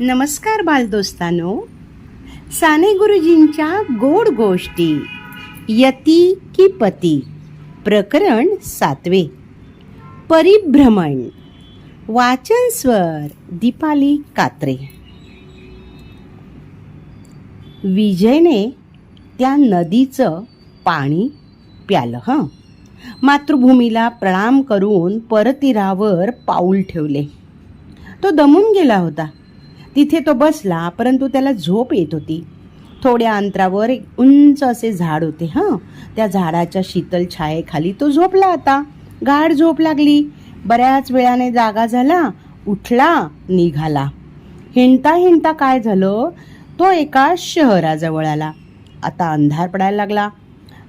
नमस्कार बालदोस्तानो. साने गुरुजींच्या गोड गोष्टी यती की पती प्रकरण सातवे. परिभ्रमण वाचन स्वर दीपाली कात्रे. विजयने त्या नदीचं पाणी प्यालं हं. मातृभूमीला प्रणाम करून परतीरावर पाऊल ठेवले. तो दमून गेला होता. तिथे तो बसला परंतु त्याला झोप येत होती. थोड्या अंतरावर एक उंच असे झाड होते हां. त्या झाडाच्या शीतल छायेखाली तो झोपला आता. गाढ झोप लागली. बऱ्याच वेळाने जागा झाला उठला निघाला. हिंडता हिंडता काय झालं? तो एका शहराजवळ आला. आता अंधार पडायला लागला.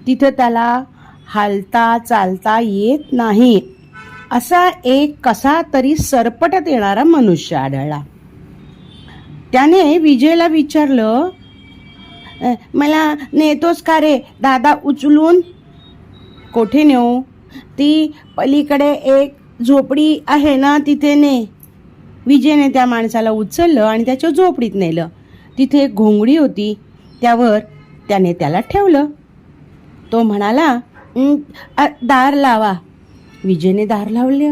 तिथं त्याला हालता चालता येत नाही. असा एक कसा तरी सरपटत येणारा मनुष्य आढळला. त्याने विजयला विचारलं मला नेतोस का रे? दादा उचलून कोठे नेऊ? ती पलीकडे एक झोपडी आहे ना तिथे ने. विजयने त्या माणसाला उचललं आणि त्याच्या झोपडीत नेलं. तिथे एक घोंगडी होती त्यावर त्याने त्याला ठेवलं. तो म्हणाला दार लावा. विजयने दार लावले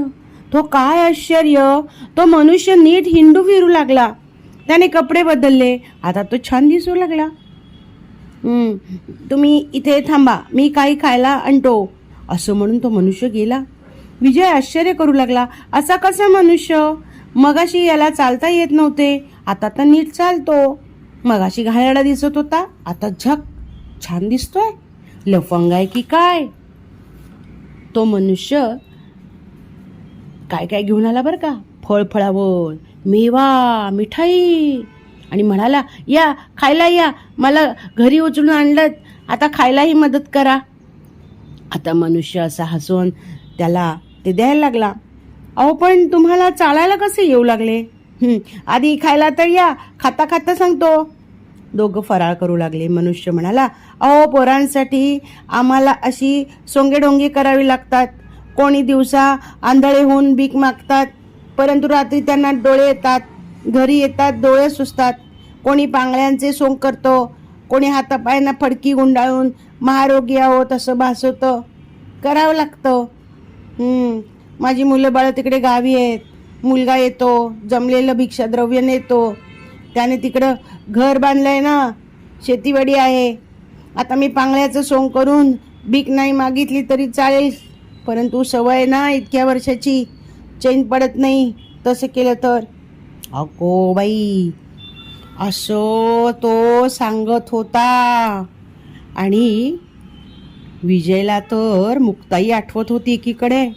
तो काय आश्चर्य! तो मनुष्य नीट हिंडू फिरू लागला. त्याने कपडे बदलले. आता तो छान दिसू लागला. तुम्ही इथे थांबा मी काही खायला आणतो. असं म्हणून तो मनुष्य गेला. विजय आश्चर्य करू लागला. असा कसा मनुष्य? मगाशी याला चालता येत नव्हते. आता तर नीट चालतो. मगाशी घायाळा दिसत होता. आता झक छान दिसतोय. लफंग आहे की काय? तो मनुष्य काय काय घेऊन आला बरं का? फळफळावळ मेवा मिठाई. आणि म्हणाला या खायला या. मला घरी उचलून आणलं आता खायलाही मदत करा. आता मनुष्य असा हसून त्याला ते द्यायला लागला. अहो पण तुम्हाला चालायला कसे येऊ लागले? आधी खायला तर या. खाता खाता सांगतो. दोघं फराळ करू लागले. मनुष्य म्हणाला अहो पोरांसाठी आम्हाला अशी सोंगेडोंगी करावी लागतात. कोणी दिवसा आंधळे होऊन भीक मागतात. परंतु रात्री त्यांना डोळे येतात घरी येतात डोळे सुचतात कोणी पांगळ्यांचे सोंग करतो कोणी हातापायांना फडकी गुंडाळून महारोगी आहोत असं भासवतं. करावं लागतं. माझी मुलं बाळं तिकडे गावी आहेत. मुलगा येतो जमलेलं भिक्षाद्रव्य नेतो. त्याने तिकडं घर बांधलं आहे ना शेतीवाडी आहे. आता मी पांगळ्याचं सोंग करून भीक नाही मागितली तरी चालेल. परंतु सवय ना इतक्या वर्षाची. चैन पडत नाही तसं केलं तर? अको बाई असं तो सांगत होता. आणि विजयला तर मुक्ताई आठवत होती एकीकडे.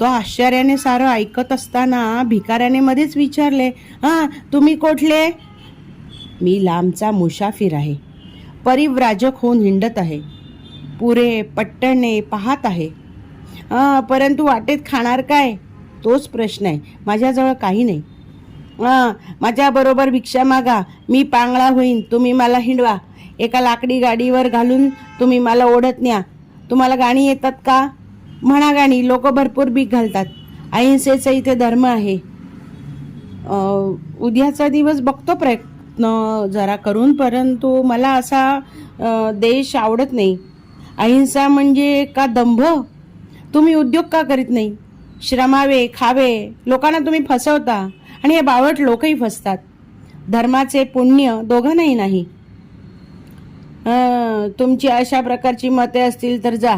तो आश्चर्याने सारं ऐकत असताना भिकाऱ्याने मध्येच विचारले हां तुम्ही कोठले? मी लांबचा मुसाफिर आहे. परिव्राजक होऊन हिंडत आहे. पुरे पट्टणे पाहत आहे. परंतु वाटेत खाणार काय? तोच प्रश्न आहे. माझ्याजवळ काही नाही. हां माझ्याबरोबर भिक्षा मागा. मी पांगळा होईन. तुम्ही मला हिंडवा. एका लाकडी गाडीवर घालून तुम्ही मला ओढत न्या. तुम्हाला गाणी येतात का? म्हणा गाणी. लोक भरपूर भीक घालतात. अहिंसेचा इथे धर्म आहे. उद्याचा दिवस बघतो प्रयत्न जरा करून परंतु मला असा देश आवडत नाही. अहिंसा म्हणजे का दंभ? तुम्ही उद्योग का करीत नाही? श्रमावे खावे लोकांना तुम्ही फसवता आणि हे बावट लोकही फसतात. धर्माचे पुण्य दोघांनाही नाही. तुमची अशा प्रकारची मते असतील तर जा.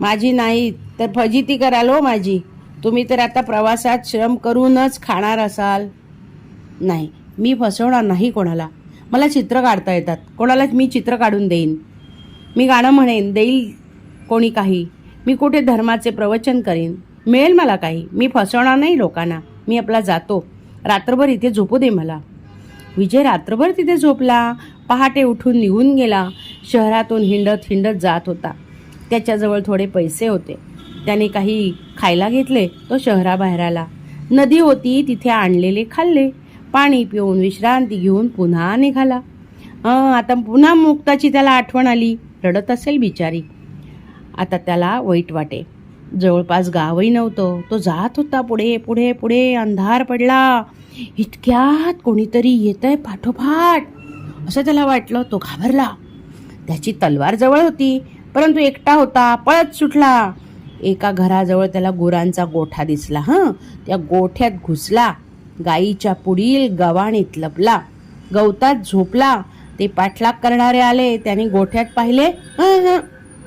माझी नाही तर फजिती कराल हो माझी. तुम्ही तर आता प्रवासात श्रम करूनच खाणार असाल. नाही मी फसवणार नाही कोणाला. मला चित्र काढता येतात. कोणालाच मी चित्र काढून देईन. मी गाणं म्हणेन देईल कोणी काही. मी कुठे धर्माचे प्रवचन करीन? मिळेल मला काही? मी फसवणार नाही लोकांना. मी आपला जातो. रात्रभर इथे झोपू दे मला. विजय रात्रभर तिथे झोपला. पहाटे उठून निघून गेला. शहरातून हिंडत हिंडत जात होता. त्याच्याजवळ थोडे पैसे होते. त्याने काही खायला घेतले तो शहराबाहेर आला नदी होती तिथे आणलेले खाल्ले. पाणी पिऊन विश्रांती घेऊन पुन्हा निघाला. आता पुन्हा मुक्ताची त्याला आठवण आली. रडत असेल बिचारी. आता त्याला वाईट वाटे. जवळपास गावही नव्हतं. तो जात होता पुढे पुढे पुढे. अंधार पडला. इतक्यात कोणीतरी येतंय पाठोपाठ. असं त्याला वाटलं. तो घाबरला. त्याची तलवार जवळ होती. परंतु एकटा होता. पळत सुटला. एका घराजवळ त्याला गुरांचा गोठा दिसला हं. त्या गोठ्यात घुसला. गाईच्या पुढील गवाणीत लपला. गवतात झोपला. ते पाठलाग करणारे आले. त्यांनी गोठ्यात पाहिले हं, हं,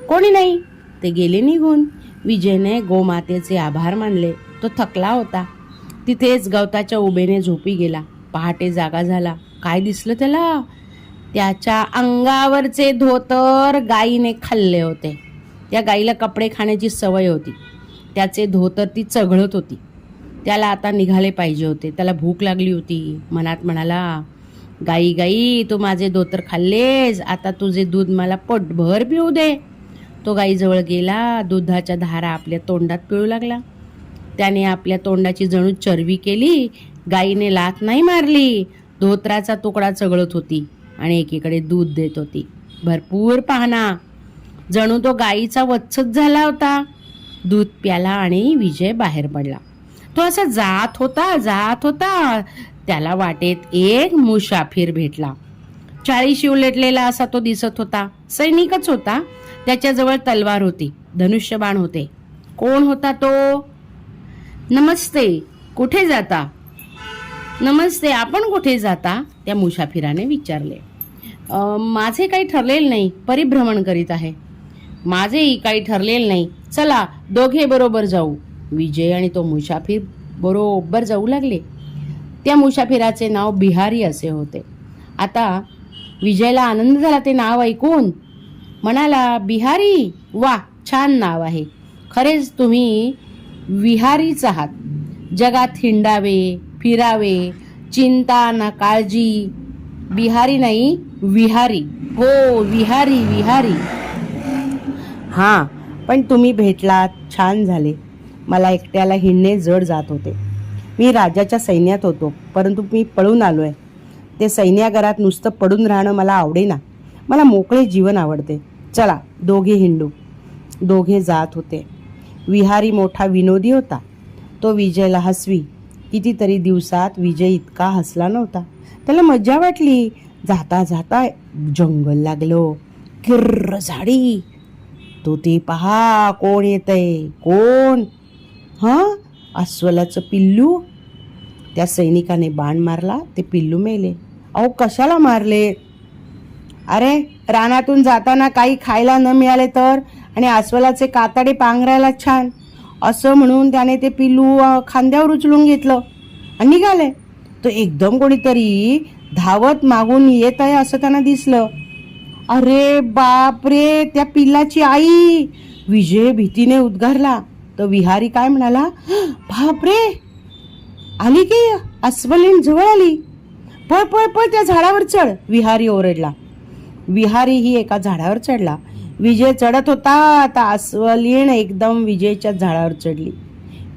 कोणी नाही. ते गेले निघून. विजयने गोमातेचे आभार मानले. तो थकला होता. तिथेच गवताच्या उभेने झोपी गेला. पहाटे जागा झाला. काय दिसलं त्याला? त्याच्या अंगावरचे धोतर गायीने खाल्ले होते. त्या गाईला कपडे खाण्याची सवय होती. त्याचे धोतर ती चघळत होती. त्याला आता निघाले पाहिजे होते. त्याला भूक लागली होती. मनात म्हणाला गाई गाई तू माझे धोतर खाल्लेस. आता तुझे दूध मला पोटभर पिऊ दे. तो गाईजवळ गेला दुधाच्या धारा आपल्या तोंडात पिळू लागला. त्याने आपल्या तोंडाची जणू चरबी केली गाईने लाथ नाही मारली. धोत्राचा तुकडा चघळत होती आणि एकीकडे दूध देत होती. भरपूर पाहणा जणू तो गाईचा वत्सच झाला होता. दूध प्याला आणि विजय बाहेर पडला. तो असा जात होता जात होता. त्याला वाटेत एक मुसाफिर भेटला. चाळीशी उलटलेला असा तो दिसत होता. सैनिकच होता. त्याच्याजवळ तलवार होती. धनुष्यबाण होते. कोण होता तो? नमस्ते. कुठे जाता? नमस्ते आपण कुठे जाता? त्या मुसाफिराने विचारले. माझे काही ठरलेलं नाही परिभ्रमण करीत आहे. माझेही काही ठरलेलं नाही. चला दोघे बरोबर जाऊ. विजय आणि तो मुसाफिर बरोबर जाऊ लागले. त्या मुसाफिराचे नाव बिहारी असे होते. आता विजयला आनंद झाला ते नाव ऐकून म्हणाला बिहारी वा छान नाव आहे. खरेच तुम्ही विहारीच आहात. जगात हिंडावे फिरावे चिंता ना काळजी. बिहारी नाही विहारी. हो विहारी विहारी. हां पण तुम्ही भेटलात छान झाले. मला एकट्याला हिंडणे जड जात होते. मी राजाच्या सैन्यात होतो परंतु मी पळून आलो आहे ते सैन्यागारात नुसतं पडून राहणं मला आवडेना. मला मोकळे जीवन आवडते. चला दोघे हिंडू. दोघे जात होते. विहारी मोठा विनोदी होता. तो विजयला हसवी. कितीतरी दिवसात विजय इतका हसला नव्हता. त्याला मज्जा वाटली. जाता जाता जंगल लागलो. किर्र झाडी. तो ते पहा कोण येतंय? कोण? हां? अस्वलाचं पिल्लू? त्या सैनिकाने बाण मारला. ते पिल्लू मेले. अहो कशाला मारले? अरे रानातून जाताना काही खायला न मिळाले तर? आणि अस्वलाचे कातडे पांघरायला छान. असं म्हणून त्याने ते पिल्लू खांद्यावर उचलून घेतलं. आणि निघाले. तो एकदम कोणीतरी धावत मागून येत आहे असं त्यांना दिसलं. अरे बाप रे त्या पिल्लाची आई! विजय भीतीने उद्गारला. तर विहारी काय म्हणाला? बाप रे आली की अस्वलीन जवळ आली. पळ पळ पळ त्या झाडावर चढ. विहारी ओरडला. विहारी ही एका झाडावर चढला. विजय चढत होता आता अस्वलीण एकदम विजयच्या झाडावर चढली.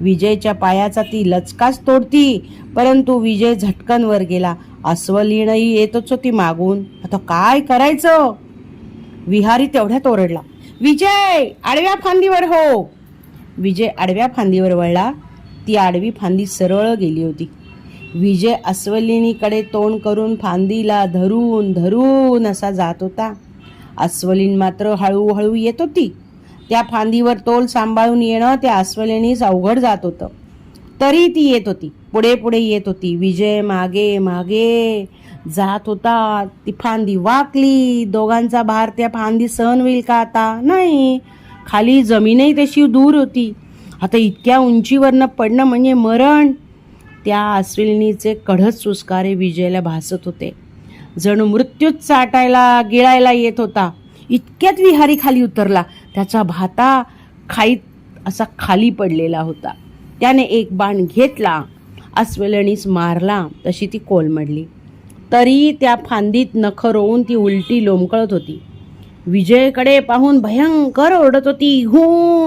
विजयच्या पायाचा ती लचकाच तोडती परंतु विजय झटकन वर गेला. अस्वलीणही येतच होती मागून. आता काय करायचं? विहारी तेवढ्यात ओरडला. विजय आडव्या फांदीवर हो. विजय आडव्या फांदीवर वळला. ती आडवी फांदी सरळ गेली होती. विजय अस्वलिनीकडे तोंड करून फांदीला धरून धरून असा जात होता. अस्वलीन मात्र हळूहळू येत होती. त्या फांदीवर तोल सांभाळून येणं त्या अस्वलिनीस अवघड जात होतं. तरी ती येत होती. पुढे पुढे येत होती. विजय मागे मागे जात होता. ती फांदी वाकली. दोघांचा भार त्या फांदी सहन होईल का आता? नाही. खाली जमीनही तशी दूर होती. आता इतक्या उंचीवरनं पडणं म्हणजे मरण. त्या अस्विनीचे कढत सुस्कारे विजयला भासत होते. जणू मृत्यूच चाटायला गिळायला येत होता. इतक्यात विहारी खाली उतरला. त्याचा भाता खाईत असा खाली पडलेला होता. त्याने एक बाण घेतला. अस्वलणीस मारला. तशी ती कोलमडली. तरी त्या फांदीत नख रोवून ती उलटी लोंबकळत होती. विजयकडे पाहून भयंकर ओरडत होती. घू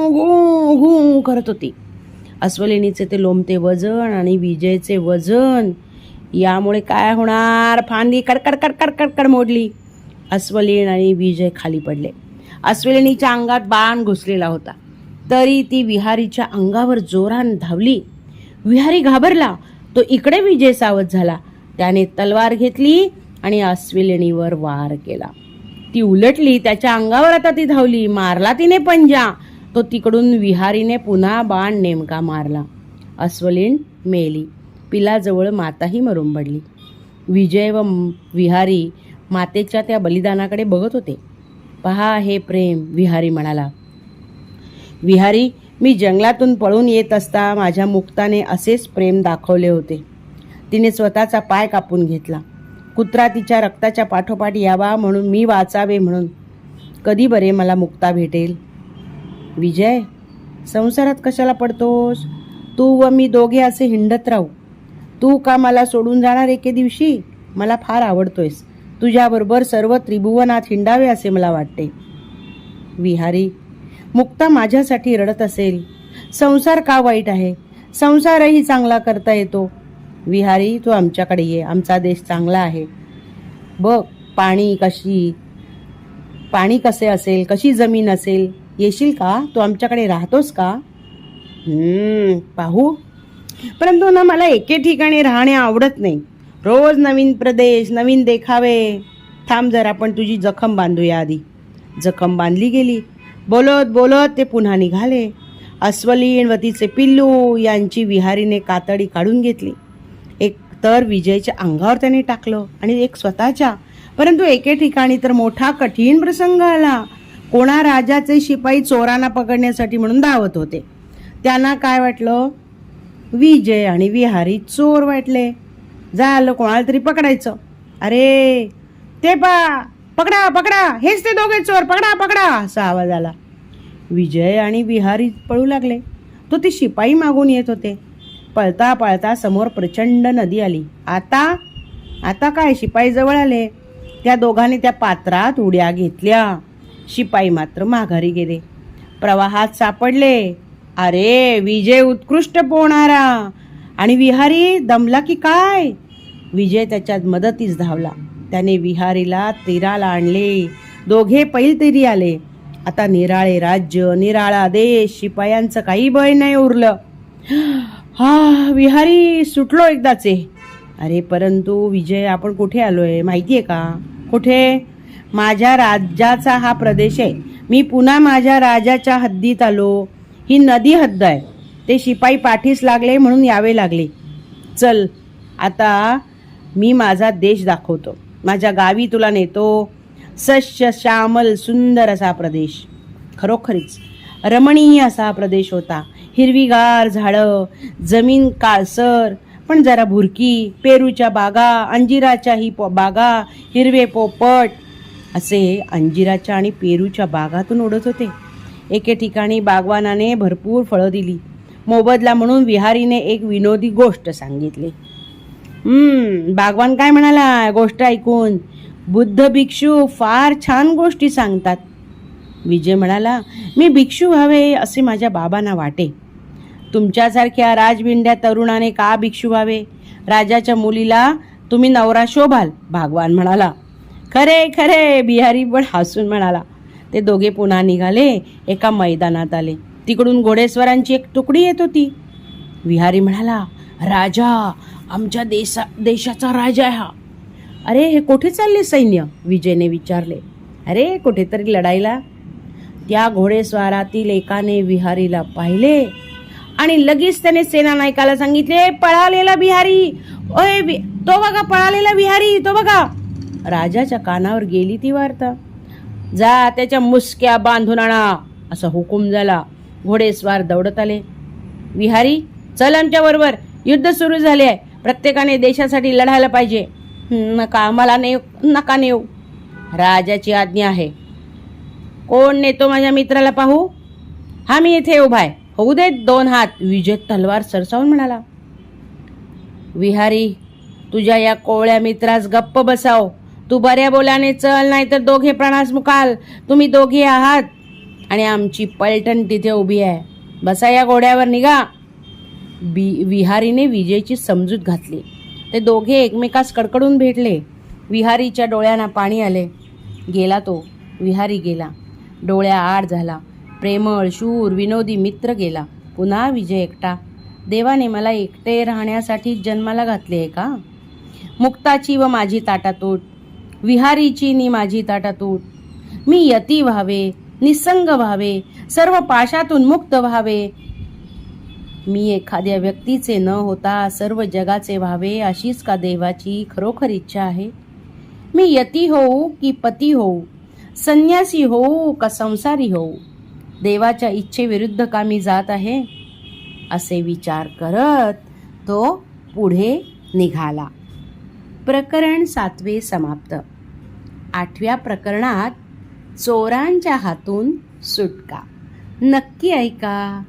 घू घू करत होती. अस्वलिनीचे ते लोमते वजन आणि विजयचे वजन. यामुळे काय होणार? फांदी कडकड कडकड कडकड मोडली. अस्वलीण आणि विजय खाली पडले. अस्वलिनीच्या अंगात बाण घुसलेला होता. तरी ती विहारीच्या अंगावर जोरान धावली. विहारी घाबरला. तो इकडे विजय सावध झाला. त्याने तलवार घेतली आणि अस्विलिणीवर वार केला. ती उलटली. त्याच्या अंगावर आता ती धावली. मारला तिने पंजा. तो तिकडून विहारीने पुन्हा बाण नेमका मारला. अस्वलीण मेली. पिलाजवळ माताही मरून पडली. विजय व विहारी मातेच्या त्या बलिदानाकडे बघत होते. पहा हे प्रेम विहारी म्हणाला. विहारी मी जंगलातून पळून येत असता माझ्या मुक्ताने असेच प्रेम दाखवले होते. तिने स्वतःचा पाय कापून घेतला. कुत्रा तिच्या रक्ताच्या पाठोपाठ यावा म्हणून मी वाचावे म्हणून. कधी बरे मला मुक्ता भेटेल? विजय संसारात कशाला पडतोस? तू व मी दोघे असे हिंडत राहू. तू का मला सोडून जाणार एके दिवशी? मला फार आवडतोयस. तुझ्याबरोबर सर्व त्रिभुवनात हिंडावे असे मला वाटते. विहारी मुक्ता माझ्यासाठी रडत असेल. संसार का वाईट आहे? संसारही चांगला करता येतो. विहारी तू आमच्याकडे ये. आमचा देश चांगला आहे. बघ पाणी कशी पाणी कसे असेल? कशी जमीन असेल? येशील का? तू आमच्याकडे राहतोस का? पाहू. परंतु ना मला एके ठिकाणी राहणे आवडत नाही. रोज नवीन प्रदेश नवीन देखावे. थांब जर आपण तुझी जखम बांधूया आधी. जखम बांधली गेली. बोलत बोलत ते पुन्हा निघाले. अस्वलीन व तिचे पिल्लू यांची विहारीने कातडी काढून घेतली. एक तर विजयच्या अंगावर त्याने टाकलं आणि एक स्वतःच्या. परंतु एके ठिकाणी तर मोठा कठीण प्रसंग आला. कोणा राजाचे शिपाई चोरांना पकडण्यासाठी म्हणून धावत होते. त्यांना काय वाटलं? विजय आणि विहारी चोर वाटले. झालं कोणाला तरी पकडायचं. अरे ते पा पकडा पकडा हेच ते दोघे चोर पकडा पकडा असा आवाज आला. विजय आणि विहारी पळू लागले. तो ते शिपाई मागून येत होते. पळता पळता समोर प्रचंड नदी आली. आता आता काय? शिपाई जवळ आले. त्या दोघांनी त्या पात्रात उड्या घेतल्या. शिपाई मात्र माघारी गेले. प्रवाहात सापडले. अरे विजय उत्कृष्ट पोहणारा. आणि विहारी दमला की काय? विजय त्याच्यात मदतीस धावला. त्याने विहारीला तीराला आणले. दोघे पैल तिरी आले. आता निराळे राज्य निराळा देश शिपायांचं काही भय नाही उरलं. हा विहारी सुटलो एकदाचे. अरे परंतु विजय आपण कुठे आलोय? आहे का? कुठे? माझ्या राज्याचा हा प्रदेश आहे. मी पुन्हा माझ्या राजाच्या हद्दीत आलो. ही नदी हद्द आहे. ते शिपाई पाठीस लागले म्हणून यावे लागले. चल आता मी माझा देश दाखवतो. माझ्या गावी तुला नेतो. सश्य श्यामल सुंदर असा प्रदेश. खरोखरीच रमणीय असा प्रदेश होता. हिरवीगार झाडं जमीन काळसर पण जरा भुरकी पेरूच्या बागा अंजिराच्याही प बागा हिरवे पोपट असे अंजिराच्या आणि पेरूच्या बागातून उडत होते. एके ठिकाणी बागवानाने भरपूर फळं दिली. मोबदला म्हणून विहारीने एक विनोदी गोष्ट सांगितली. हम्म बागवान काय म्हणाला गोष्ट ऐकून. बुद्ध भिक्षू फार छान गोष्टी सांगतात. विजय म्हणाला मी भिक्षू व्हावे असे माझ्या बाबांना वाटे. तुमच्यासारख्या राजविंड्या तरुणाने का भिक्षू व्हावे? राजाच्या मुलीला तुम्ही नवरा शोभाल भागवान म्हणाला. खरे खरे बिहारी पण हसून म्हणाला. ते दोघे पुन्हा निघाले एका मैदानात आले. तिकडून घोडेस्वरांची एक तुकडी येत होती. विहारी म्हणाला राजा आमच्या देशा देशाचा राजा आहे हा. अरे हे कुठे चालले सैन्य? विजयने विचारले. अरे कुठेतरी लढाईला. त्या घोडेस्वारातील एकाने विहारीला पाहिले आणि लगेच त्याने सेना नायकाला सांगितले पळालेला बिहारी. ओय तो बघा पळालेला बिहारी तो बघा. राजाच्या कानावर गेली ती वार्ता. जा त्याच्या मुसक्या बांधून आणा असा हुकूम झाला. घोडेस्वार दौडत आले. विहारी चल आमच्या बरोबर युद्ध सुरू झाले आहे. प्रत्येकाने देशासाठी लढायला पाहिजे. नका मला नेऊ नका नेऊ. राजाची आज्ञा आहे. कोण नेतो माझ्या मित्राला पाहू? हा मी इथे उभा आहे. होऊ देत दोन हात विजय तलवार सरसावून म्हणाला. विहारी तुझ्या या कोवळ्या मित्रास गप्प बसाव. तू बऱ्या बोलाने चल नाहीतर दोघे प्राणास मुकाल. तुम्ही दोघे आहात. आणि आमची पलटण तिथे उभी आहे. बसा या घोड्यावर निघा. बी विहारीने विजयची समजूत घातली. ते दोघे एकमेकास कडकडून भेटले. विहारीच्या डोळ्यांना पाणी आले. गेला तो. विहारी गेला. डोळ्या आड झाला. प्रेमळ शूर विनोदी मित्र गेला. पुन्हा विजय एकटा. देवाने मला एकटे राहण्यासाठी जन्माला घातले आहे का? मुक्ताची व माझी ताटातूट. विहारीची नि माझी ताटातूट. मी यती व्हावे निसंग व्हावे सर्व पाशातून मुक्त व्हावे. मी एखाद्या व्यक्तीचे न होता सर्व जगाचे व्हावे अशीच का देवाची खरोखर इच्छा आहे? मी यती होऊ की पती होऊ? संन्यासी होऊ का संसारी होऊ? देवाच्या इच्छेविरुद्ध का मी जात आहे? असे विचार करत तो पुढे निघाला. प्रकरण सातवे समाप्त. आठव्या प्रकरणात चोरांच्या हातून सुटका. नक्की ऐका.